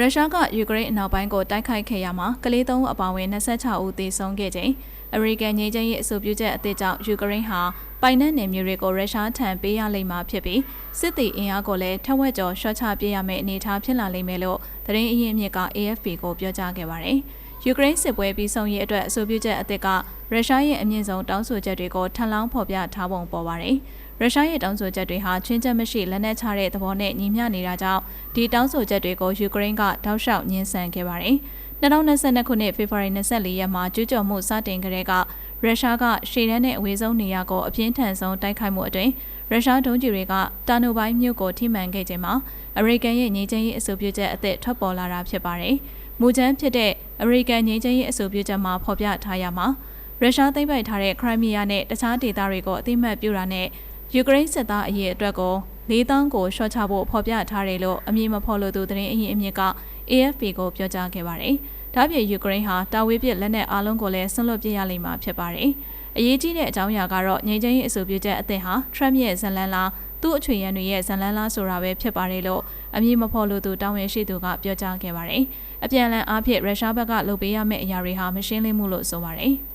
ရုရှားကယူကရိန်းအနောက်ပိုင်းကိုတိုက်ခိုက်ခဲ့ရမှာကလေးသုံးဦးအပါအဝင်26ဦးသေဆုံးခဲ့ချိန်အမေရိကန်ငြိမ်းချမ်းရေးအဆိုပြုချက်အသစ်ကြောင့်ယူကရိန်းဟာပိုင်နက်နယ်မြေတွေကိုရုရှားထံပေးရလိမ့်မှာဖြစ်ပြီးစစ်သည်အင်အားကိုလည်းထက်ဝက်ကျော်ရှော့ချပြရမယ့်အနေအထားဖြစ်လာလိမ့်မယ်လို့သတင်းအရင်းအမြစ်က AFP ကိုပြောကြားခဲ့ပါတယ်။ယူကရိန်းစစ်ပွဲပြီးဆုံးရေးအတွက်အဆိုပြုချက်အသစ်ကရုရှားရဲ့အမြင့်ဆုံးတောင်းဆိုချက်တွေကိုထပ်လောင်းဖော်ပြထားပုံပေါ်ပါတယ်။ရုရှားရဲ့တောင်းဆိုချက်တွေဟာချင်းချက်မရှိလက်နက်ချတဲ့သဘောနဲ့ညီမျှနေတာကြောင့်ဒီတောင်းဆိုချက်တွေကိုယူကရိန်းကတောက်လျှောက်ညှင်းဆန်ခဲ့ပါတယ်။2022ခုနှစ်ဖေဖော်ဝါရီ24ရက်မှာကျူးကျော်မှုစတင်ကြတဲ့ကရုရှားကရှေ့တန်းနဲ့အဝေးဆုံးနေရာကိုအပြင်းထန်ဆုံးတိုက်ခိုက်မှုအတွင်းရုရှားဒုံးကျည်တွေကတာနိုဘိုင်းမြို့ကိုထိမှန်ခဲ့ခြင်းမှာအမေရိကန်ရဲ့ငြိမ်းချမ်းရေးအဆိုပြုချက်အသစ်ထွက်ပေါ်လာတာဖြစ်ပါတယ်။မူချမ်းဖြစ်တဲ့အမေရိကန်ငြိမ်းချမ်းရေးအဆိုပြုချက်မှာဖော်ပြထားရမှာ ရုရှားသိမ်းပိုက်ထားတဲ့ခရိုင်းမီးယားနဲ့တခြားဒေသတွေကိုအသိမှတ်ပြုတာနဲ့ယူကရိန်းစစ်သားအရေးအတွက်ကို၄တောင်းကိုရှော့ချဖို့ဖော်ပြထားတယ်လို့အမည်မဖော်လို့သူသတင်းအရင်းအမြစ်က AFP ကိုပြောကြားခဲ့ပါတယ်။ဒါ့ပြင်ယူကရိန်းဟာတာဝေးပစ်လက်နက်အားလုံးကိုလည်းဆွန့်လွတ်ပြရလိမ့်မှာဖြစ်ပါတယ်။အရေးကြီးတဲ့အကြောင်းအရာကတော့ငြိမ်းချမ်းရေးအဆိုပြုချက်အသစ်ဟာ Trump ရဲ့ဇလန်လာသူ့အချွေရန်တွေရဲ့ဇလန်လာဆိုတာပဲဖြစ်ပါတယ်လို့အမည်မဖော်လို့သူတောင်းဝင်ရှိသူကပြောကြားခဲ့ပါတယ်။အပြန်အလှန်အားဖြင့်ရုရှားဘက်ကလုပ်ပေးရမယ့်အရာတွေဟာမရှင်းလင်းမှုလို့ဆိုပါတယ်။